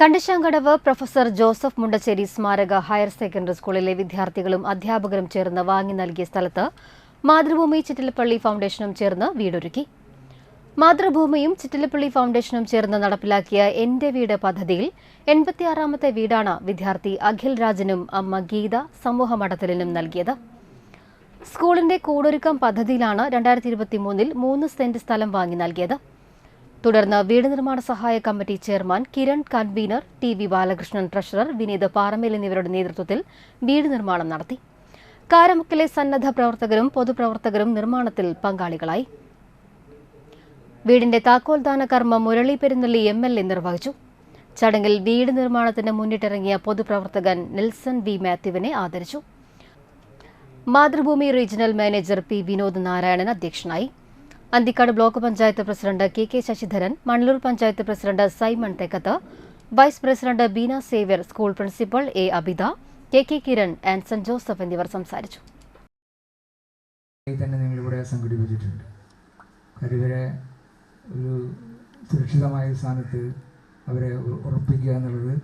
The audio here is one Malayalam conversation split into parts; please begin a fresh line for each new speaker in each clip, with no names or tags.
കണ്ടശാങ്കടവ് പ്രൊഫസർ ജോസഫ് മുണ്ടശ്ശേരി സ്മാരക ഹയർ സെക്കൻഡറി സ്കൂളിലെ വിദ്യാർത്ഥികളും അധ്യാപകരും ചേർന്ന് വാങ്ങി നൽകിയ സ്ഥലത്ത് മാതൃഭൂമി ചിറ്റിലപ്പള്ളി ഫൗണ്ടേഷനും ചേർന്ന് വീടൊരുക്കി. മാതൃഭൂമിയും ചിറ്റിലപ്പള്ളി ഫൗണ്ടേഷനും ചേർന്ന് നടപ്പിലാക്കിയ എന്റെ വീട് പദ്ധതിയിൽ എൺപത്തിയാറാമത്തെ വീടാണ് വിദ്യാർത്ഥി അഖിൽ രാജനും അമ്മ ഗീത സമൂഹ മഠത്തിലിനും നൽകിയത്. സ്കൂളിന്റെ കൂടൊരുക്കം പദ്ധതിയിലാണ് രണ്ടായിരത്തി ഇരുപത്തിമൂന്നിൽ മൂന്ന് സെന്റ് സ്ഥലം വാങ്ങി നൽകിയത്. തുടർന്ന് വീട് നിർമ്മാണ സഹായ committee chairman Kiran convener T V Balakrishnan treasurer Vineeth Paramel എന്നിവരുടെ നേതൃത്വത്തിൽ വീട് നിർമ്മാണം നടത്തി. കാരമുക്കിലെ സന്നദ്ധ പ്രവർത്തകരും പൊതുപ്രവർത്തകരും നിർമ്മാണത്തിൽ പങ്കാളികളായി. വീടിന്റെ താക്കോൽദാന കർമ്മം Murali Perunnalli M L A നിർവഹിച്ചു. ചടങ്ങിൽ വീട് നിർമ്മാണത്തിന് മുന്നിട്ടിറങ്ങിയ പൊതുപ്രവർത്തകൻ നെൽസൺ വി മാത്യുവിനെ ആദരിച്ചു. Mathrubhumi regional manager P Vinod Narayanan അധ്യക്ഷനായി. Anthikad block panchayat president K K Sasidharan Mannur panchayat president Simon Thekkath vice president Beena Xavier school principal A Abitha K K Kiran and saint Joseph എന്നിവർ സംസാരിച്ചു.
സംഘടിപ്പിച്ചിട്ടുണ്ട്. ഒരു സുരക്ഷിതമായ സ്ഥാനത്ത് അവരെ ഉറപ്പിക്കുക എന്നുള്ളത്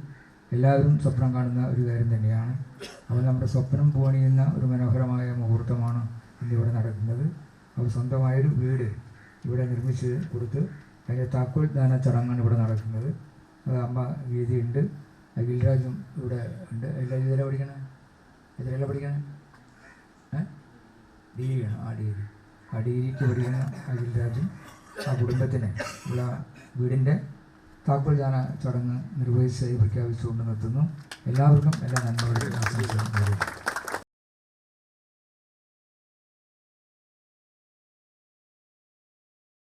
എല്ലാവരും സ്വപ്നം കാണുന്ന ഒരു കാര്യം തന്നെയാണ്. അപ്പോൾ നമ്മുടെ സ്വപ്നം പോണിയുന്ന ഒരു മനോഹരമായ മുഹൂർത്തമാണ് ഇന്നിവിടെ നടക്കുന്നത്. അവർ സ്വന്തമായൊരു വീട് ഇവിടെ നിർമ്മിച്ച് കൊടുത്ത് അതിന്റെ താക്കോൽ ദാന ചടങ്ങാണ് ഇവിടെ നടക്കുന്നത്. അത് അമ്മ ഗീതയുണ്ട് അഖിൽരാജും ഇവിടെ ഉണ്ട്. എല്ലാ ഇതിലെ പഠിക്കണേ? ഇതിലെല്ലാം പഠിക്കണേ? ഡിഗ്രിയാണ് ആ ഡിഗ്രി. ആ ഡിഗ്രിക്ക് പഠിക്കുന്ന അഖിൽ രാജും ആ കുടുംബത്തിന് ഉള്ള വീടിന്റെ താക്കോൽ ദാന ചടങ്ങ് നിർവഹിച്ചതായി പ്രഖ്യാപിച്ചുകൊണ്ട് നിർത്തുന്നു. എല്ലാവർക്കും എല്ലാ നന്മകളും ആശംസകളും നേരുന്നു.